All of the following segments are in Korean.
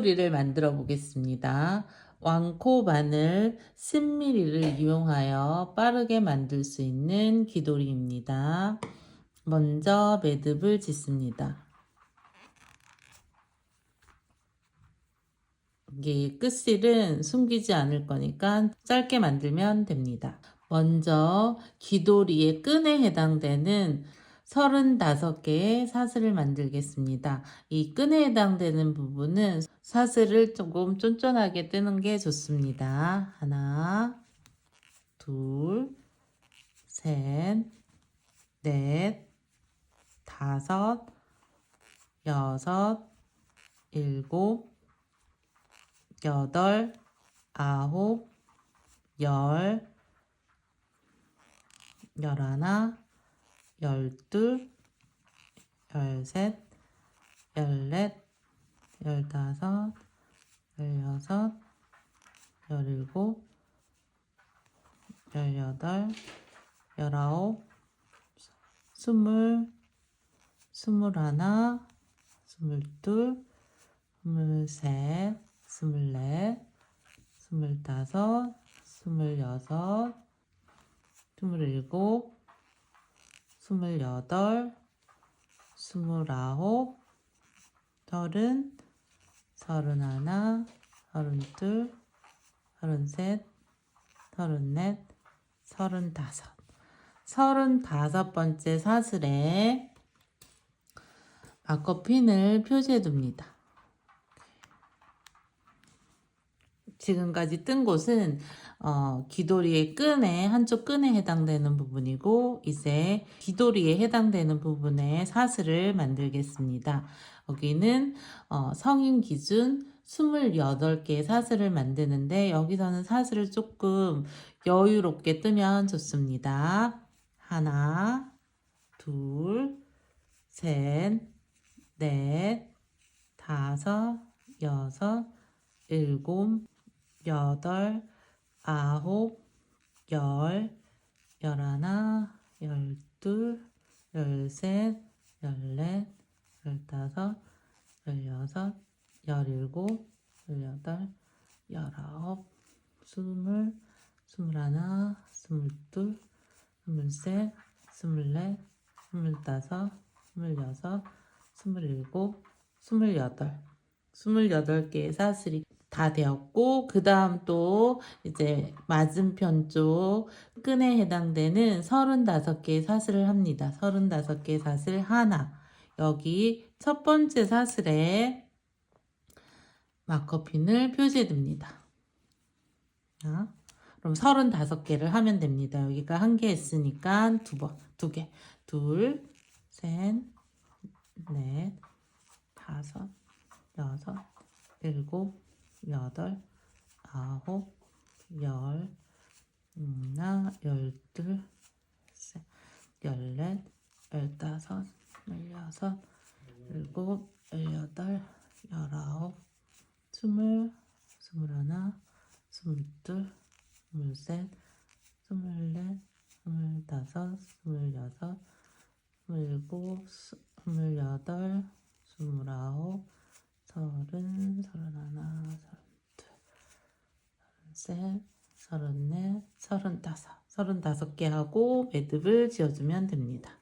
기도리를 만들어 보겠습니다. 왕코 바늘 10ml를 이용하여 빠르게 만들 수 있는 기도리입니다. 먼저 매듭을 짓습니다. 이게 끝실은 숨기지 않을 거니까 짧게 만들면 됩니다. 먼저 기도리의 끈에 해당되는 35개의 사슬을 만들겠습니다. 이 끈에 해당되는 부분은 사슬을 조금 쫀쫀하게 뜨는 게 좋습니다. 하나, 둘, 셋, 넷, 다섯, 여섯, 일곱, 여덟, 아홉, 열, 열하나, 열둘, 열셋, 열넷, 열다섯, 열여섯, 열일곱, 열여덟, 열아홉, 스물, 스물하나, 스물둘, 스물셋, 스물넷, 스물다섯, 스물여섯, 스물일곱, 스물여덟, 스물아홉, 서른, 서른하나, 서른둘, 서른셋, 서른넷, 서른다섯. 서른다섯 번째 사슬에 마커핀을 표시해 둡니다. 지금까지 뜬 곳은 어, 귀도리의 끈에 한쪽 끈에 해당되는 부분이고 이제 귀도리에 해당되는 부분에 사슬을 만들겠습니다. 여기는 어, 성인 기준 28개의 사슬을 만드는데 여기서는 사슬을 조금 여유롭게 뜨면 좋습니다. 하나, 둘, 셋, 넷, 다섯, 여섯, 일곱, 여덟, 아홉, 열, 열하나, 열둘, 열셋, 열넷, 열다섯, 열여섯, 열일곱, 열여덟, 열아홉, 스물, 스물하나, 스물둘, 스물셋, 스물넷, 스물다섯, 스물여섯, 스물일곱, 스물여덟, 스물여덟 개의 사슬이 다 되었고 그 다음 또 이제 맞은편 쪽 끈에 해당되는 35개의 사슬을 합니다. 35개의 사슬 하나 여기 첫 번째 사슬에 마커핀을 표시해 둡니다. 자, 그럼 35개를 하면 됩니다. 여기가 한 개 했으니까 두 번, 두 개. 둘, 셋, 넷, 다섯, 여섯, 일곱, 여덟, 아홉, 열, 하나, 열둘, 셋, 열넷, 열다섯, 열여섯, 일곱, 열여덟, 열아홉, 스물, 스물하나, 스물둘, 스물셋, 스물넷, 스물다섯, 스물여섯, 스물일곱, 스물여덟, 스물아홉, 서른, 서른하나, 서른둘, 서른셋, 서른넷, 서른다섯. 서른다섯 개 하고 매듭을 지어주면 됩니다.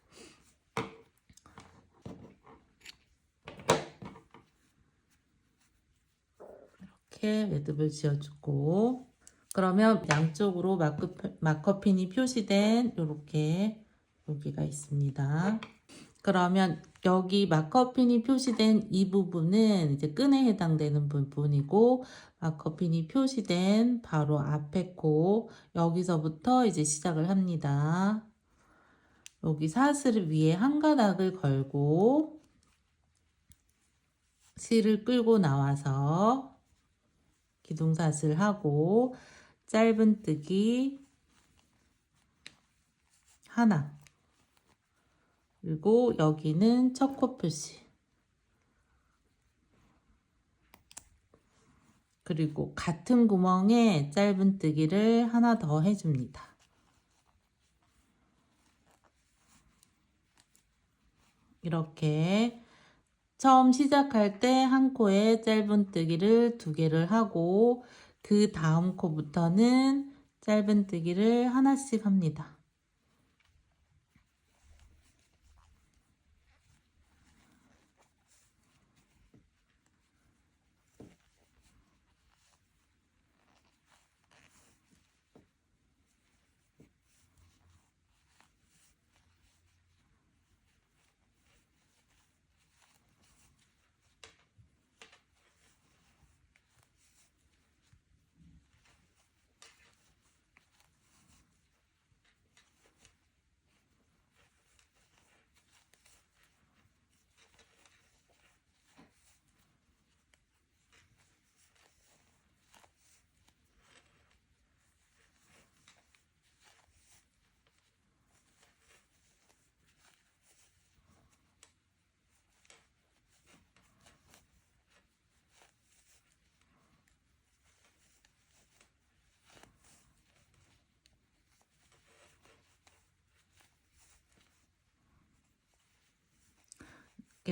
이렇게 매듭을 지어주고 그러면 양쪽으로 마크, 마커핀이 표시된 이렇게 여기가 있습니다. 그러면 여기 마커핀이 표시된 이 부분은 이제 끈에 해당되는 부분이고 마커핀이 표시된 바로 앞에 코 여기서부터 이제 시작을 합니다. 여기 사슬 위에 한 가닥을 걸고 실을 끌고 나와서 기둥사슬 하고 짧은 뜨기 하나 그리고 여기는 첫코 표시. 그리고 같은 구멍에 짧은 뜨기를 하나 더 해줍니다. 이렇게 처음 시작할 때 한 코에 짧은뜨기를 두 개를 하고 그 다음 코부터는 짧은뜨기를 하나씩 합니다.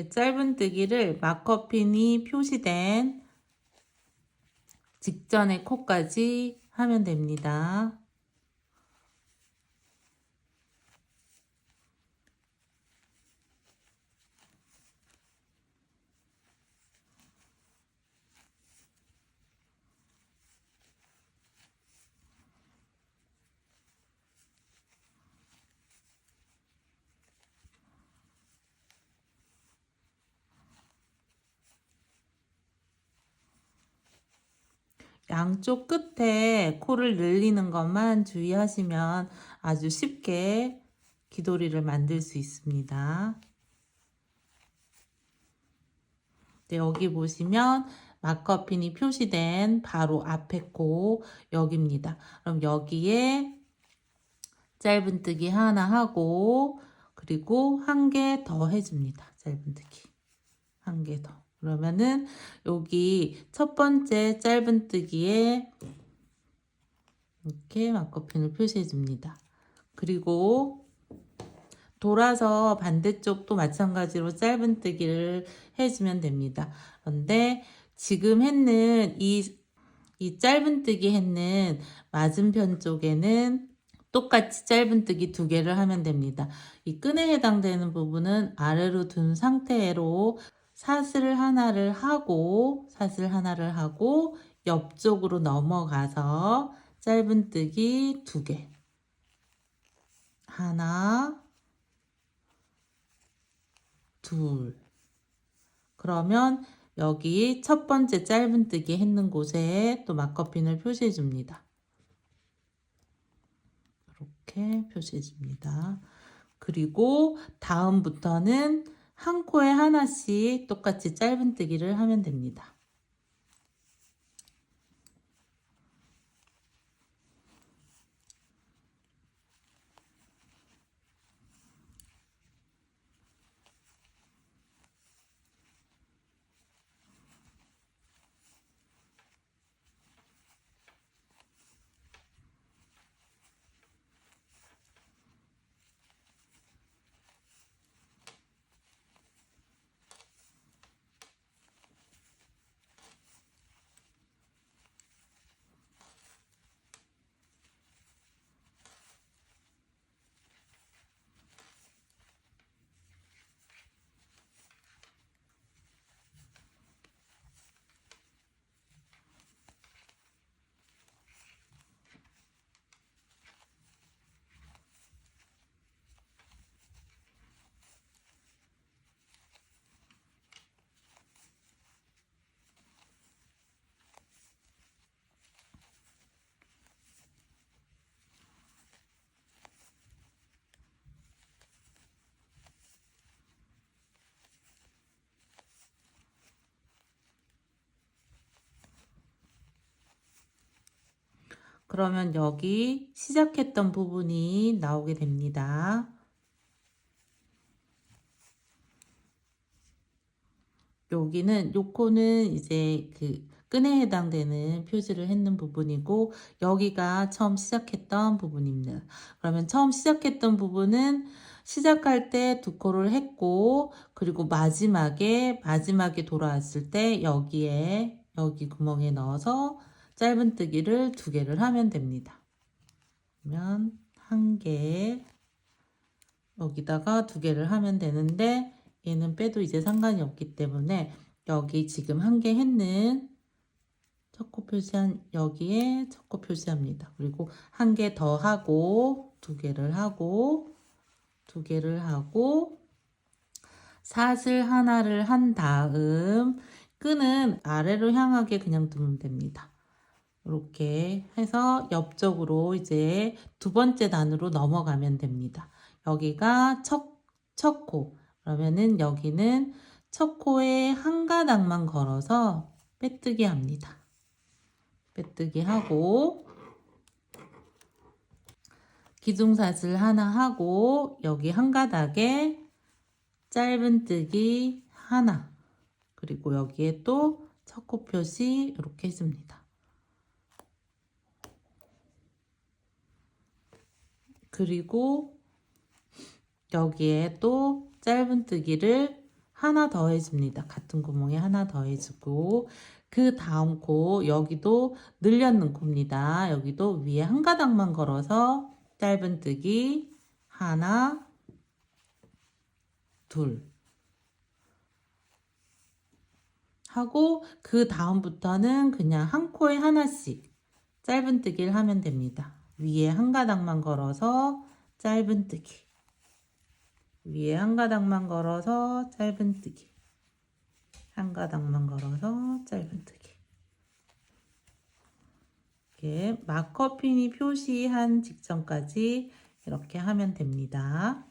짧은뜨기를 마커핀이 표시된 직전의 코까지 하면 됩니다. 양쪽 끝에 코를 늘리는 것만 주의하시면 아주 쉽게 귀도리를 만들 수 있습니다. 네, 여기 보시면 마커핀이 표시된 바로 앞에 코 여기입니다. 그럼 여기에 짧은뜨기 하나 하고 그리고 한 개 더 해줍니다. 짧은뜨기 한 개 더. 그러면은 여기 첫 번째 짧은뜨기에 이렇게 마커핀을 표시해 줍니다. 그리고 돌아서 반대쪽도 마찬가지로 짧은뜨기를 해주면 됩니다. 그런데 지금 했는 이, 이 짧은뜨기 했는 맞은편 쪽에는 똑같이 짧은뜨기 두 개를 하면 됩니다. 이 끈에 해당되는 부분은 아래로 둔 상태로 사슬 하나를 하고 사슬 하나를 하고 옆쪽으로 넘어가서 짧은뜨기 두 개. 하나, 둘. 그러면 여기 첫 번째 짧은뜨기 했는 곳에 또 마커핀을 표시해 줍니다. 이렇게 표시해 줍니다. 그리고 다음부터는 한 코에 하나씩 똑같이 짧은뜨기를 하면 됩니다. 그러면 여기 시작했던 부분이 나오게 됩니다. 여기는 요 코는 이제 그 끈에 해당되는 표시를 했는 부분이고 여기가 처음 시작했던 부분입니다. 그러면 처음 시작했던 부분은 시작할 때 두 코를 했고 그리고 마지막에 마지막에 돌아왔을 때 여기에 여기 구멍에 넣어서 짧은뜨기를 두 개를 하면 됩니다. 그러면 한 개, 여기다가 두 개를 하면 되는데 얘는 빼도 이제 상관이 없기 때문에 여기 지금 한 개 했는 첫 코 표시한 여기에 첫 코 표시합니다. 그리고 한 개 더 하고 두 개를 하고 두 개를 하고 사슬 하나를 한 다음 끈은 아래로 향하게 그냥 두면 됩니다. 이렇게 해서 옆쪽으로 이제 두 번째 단으로 넘어가면 됩니다. 여기가 첫, 첫 코. 그러면은 여기는 첫 코에 한 가닥만 걸어서 빼뜨기 합니다. 빼뜨기 하고 기둥사슬 하나 하고 여기 한 가닥에 짧은뜨기 하나 그리고 여기에 또 첫 코 표시 이렇게 해줍니다. 그리고 여기에 또 짧은뜨기를 하나 더 해줍니다. 같은 구멍에 하나 더 해주고 그 다음 코 여기도 늘렸는 코입니다. 여기도 위에 한 가닥만 걸어서 짧은뜨기 하나 둘 하고 그 다음부터는 그냥 한 코에 하나씩 짧은뜨기를 하면 됩니다. 위에 한 가닥만 걸어서 짧은뜨기. 위에 한 가닥만 걸어서 짧은뜨기. 한 가닥만 걸어서 짧은뜨기. 이렇게 마커핀이 표시한 직전까지 이렇게 하면 됩니다.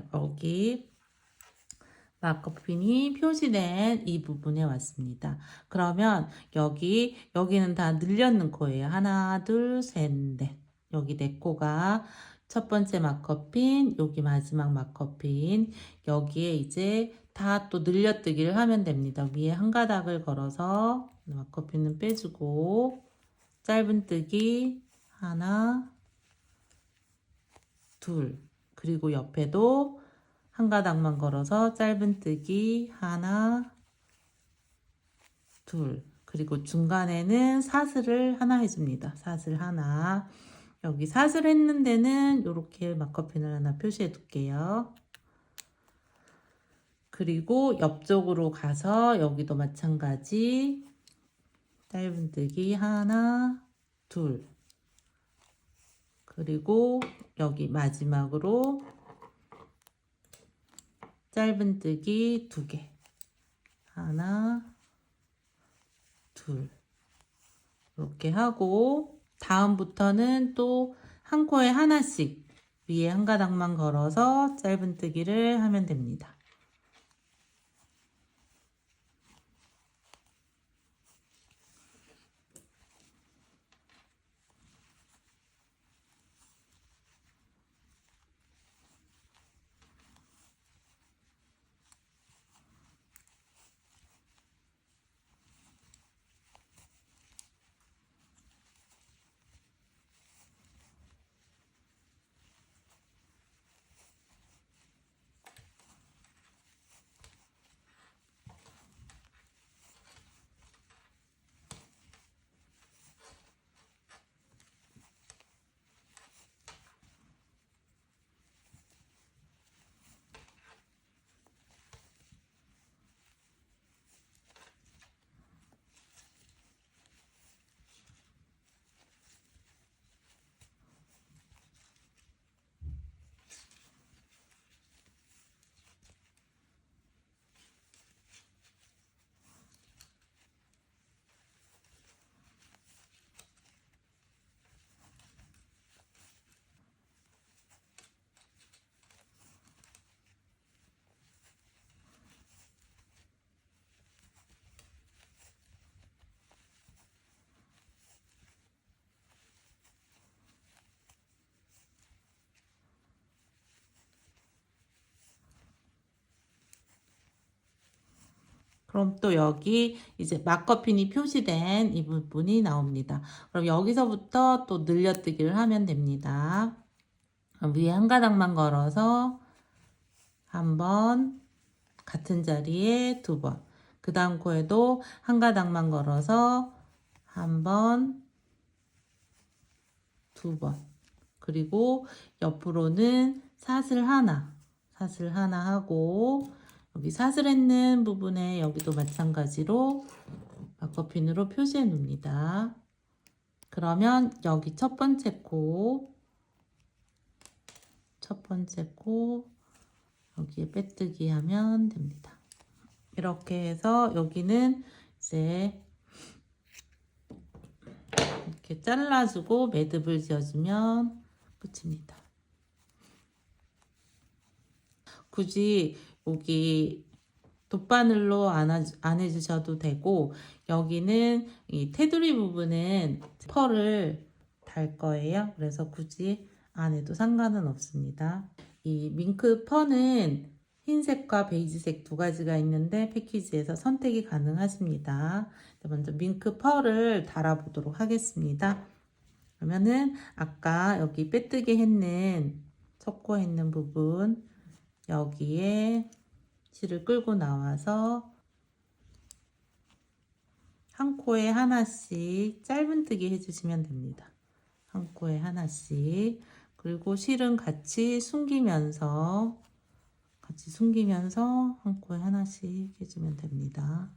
자, 여기 마커핀이 표시된 이 부분에 왔습니다. 그러면 여기 여기는 다 늘렸는 코예요. 하나, 둘, 셋, 넷. 여기 네 코가 첫 번째 마커핀, 여기 마지막 마커핀. 여기에 이제 다 또 늘려뜨기를 하면 됩니다. 위에 한 가닥을 걸어서 마커핀은 빼주고 짧은 뜨기 하나, 둘. 그리고 옆에도 한 가닥만 걸어서 짧은뜨기 하나, 둘. 그리고 중간에는 사슬을 하나 해줍니다. 사슬 하나. 여기 사슬 했는 데는 이렇게 마커핀을 하나 표시해 둘게요. 그리고 옆쪽으로 가서 여기도 마찬가지 짧은뜨기 하나, 둘. 그리고 여기 마지막으로 짧은뜨기 두 개. 하나, 둘. 이렇게 하고 다음부터는 또 한 코에 하나씩 위에 한 가닥만 걸어서 짧은뜨기를 하면 됩니다. 그럼 또 여기 이제 마커핀이 표시된 이 부분이 나옵니다. 그럼 여기서부터 또 늘려뜨기를 하면 됩니다. 위에 한 가닥만 걸어서 한 번, 같은 자리에 두 번, 그 다음 코에도 한 가닥만 걸어서 한 번, 두 번, 그리고 옆으로는 사슬 하나, 사슬 하나 하고, 여기 사슬했는 부분에 여기도 마찬가지로 마커핀으로 표시해 놉니다. 그러면 여기 첫 번째 코, 첫 번째 코, 여기에 빼뜨기 하면 됩니다. 이렇게 해서 여기는 이제 이렇게 잘라주고 매듭을 지어주면 끝입니다. 굳이 여기 돗바늘로 안, 해주셔도 되고 여기는 이 테두리 부분은 펄을 달 거예요. 그래서 굳이 안 해도 상관은 없습니다. 이 밍크 펄은 흰색과 베이지색 두 가지가 있는데 패키지에서 선택이 가능하십니다. 먼저 밍크 펄을 달아보도록 하겠습니다. 그러면은 아까 여기 빼뜨기 했는 섞고 했는 부분 여기에 실을 끌고 나와서 한 코에 하나씩 짧은뜨기 해주시면 됩니다. 한 코에 하나씩 그리고 실은 같이 숨기면서 같이 숨기면서 한 코에 하나씩 해주면 됩니다.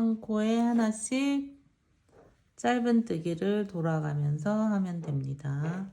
한 코에 하나씩 짧은뜨기를 돌아가면서 하면 됩니다.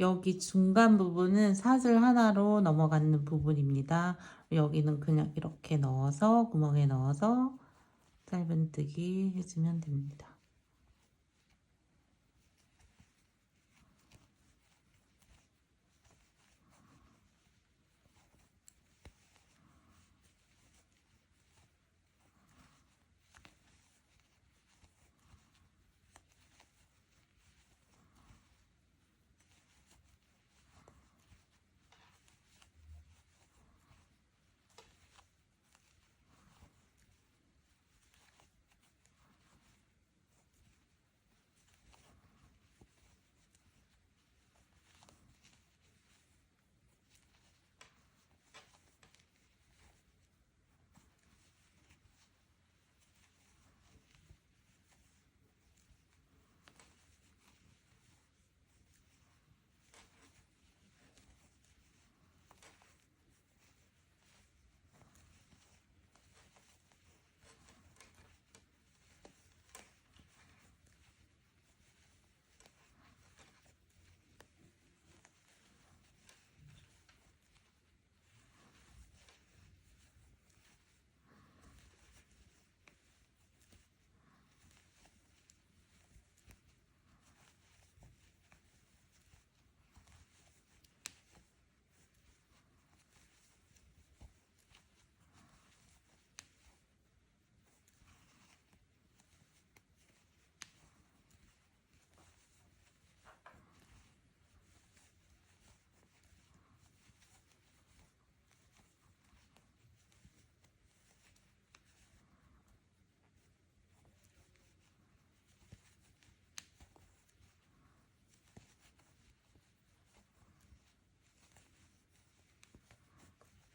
여기 중간 부분은 사슬 하나로 넘어가는 부분입니다. 여기는 그냥 이렇게 넣어서 구멍에 넣어서 짧은뜨기 해주면 됩니다.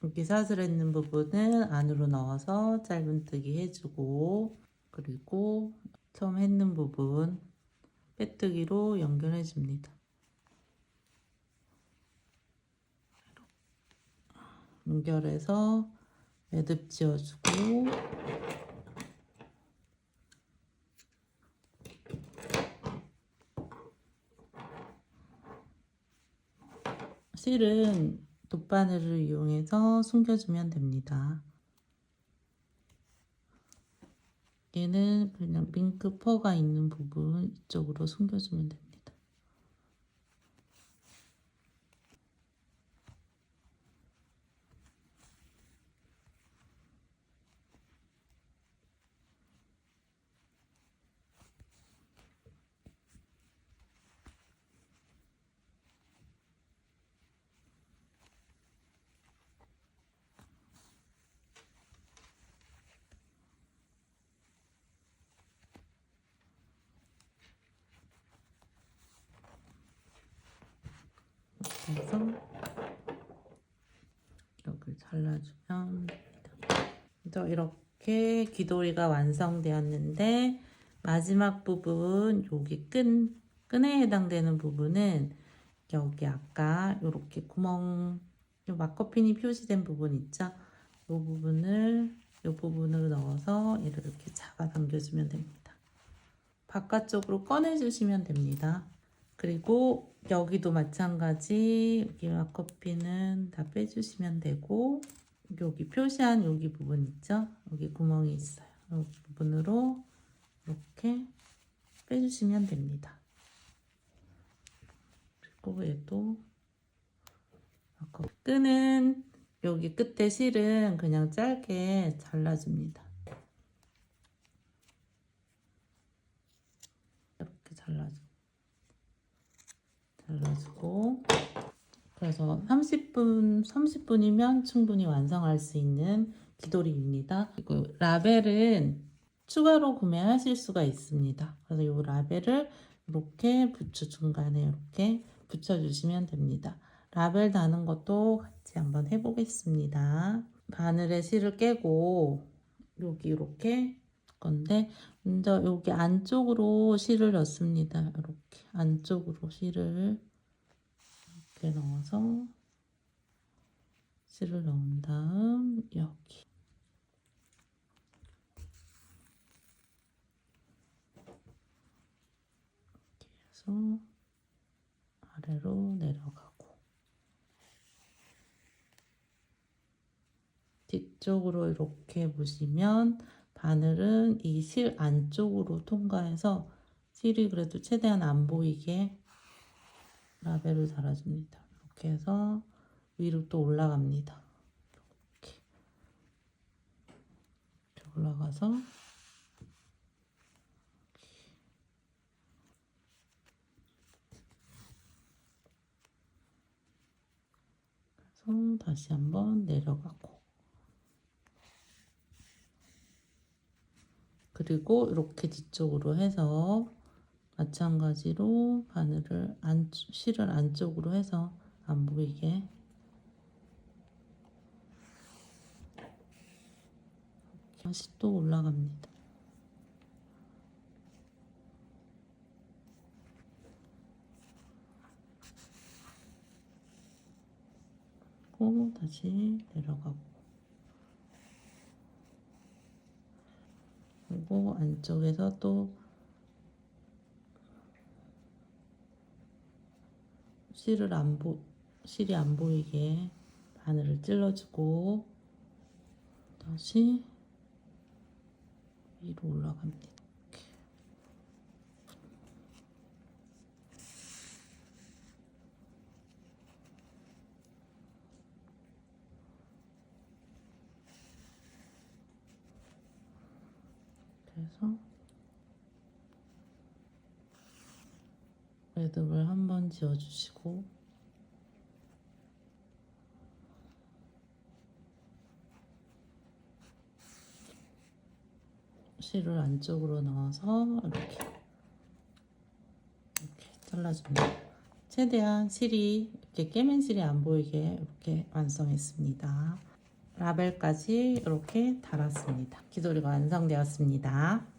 여기 사슬했는 부분은 안으로 넣어서 짧은뜨기 해주고 그리고 처음 했는 부분 빼뜨기로 연결해 줍니다. 연결해서 매듭 지어주고 실은 돗바늘을 이용해서 숨겨주면 됩니다. 얘는 그냥 링크 퍼가 있는 부분 이쪽으로 숨겨주면 됩니다. 그래서 여기 잘라주면 됩니다. 그래서 이렇게 귀돌이가 완성되었는데 마지막 부분 여기 끈 끈에 해당되는 부분은 여기 아까 이렇게 구멍 요 마커핀이 표시된 부분 있죠? 이 부분을 이 부분을 넣어서 이렇게 잡아 당겨주면 됩니다. 바깥쪽으로 꺼내주시면 됩니다. 그리고 여기도 마찬가지 여기 마커피는 다 빼주시면 되고 여기 표시한 여기 부분 있죠? 여기 구멍이 있어요. 여기 부분으로 이렇게 빼주시면 됩니다. 그리고 얘도 끈은 여기 끝에 실은 그냥 짧게 잘라줍니다. 이렇게 잘라줘. 잘라주고 그래서 30분 30분이면 충분히 완성할 수 있는 기돌이입니다. 그리고 라벨은 추가로 구매하실 수가 있습니다. 그래서 이 라벨을 이렇게 붙여 중간에 이렇게 붙여주시면 됩니다. 라벨 다는 것도 같이 한번 해보겠습니다. 바늘에 실을 깨고 여기 이렇게 건데 먼저 여기 안쪽으로 실을 넣습니다. 이렇게 안쪽으로 실을 이렇게 넣어서 실을 넣은 다음 여기 이렇게 해서 아래로 내려가고 뒤쪽으로 이렇게 보시면 바늘은 이 실 안쪽으로 통과해서 실이 그래도 최대한 안 보이게 라벨을 달아줍니다. 이렇게 해서 위로 또 올라갑니다. 이렇게, 이렇게 올라가서 다시 한번 내려가고 그리고 이렇게 뒤쪽으로 해서 마찬가지로 바늘을 안, 실을 안쪽으로 해서 안 보이게 다시 또 올라갑니다. 다시 내려가고 그리고 안쪽에서 또 실을 안 보, 실이 안 보이게 바늘을 찔러주고 다시 위로 올라갑니다. 그래서 매듭을 한 번 지어주시고 실을 안쪽으로 넣어서 이렇게 이렇게 잘라줍니다. 최대한 실이 이렇게 깨맨 실이 안 보이게 이렇게 완성했습니다. 라벨까지 이렇게 달았습니다. 기도리가 완성되었습니다.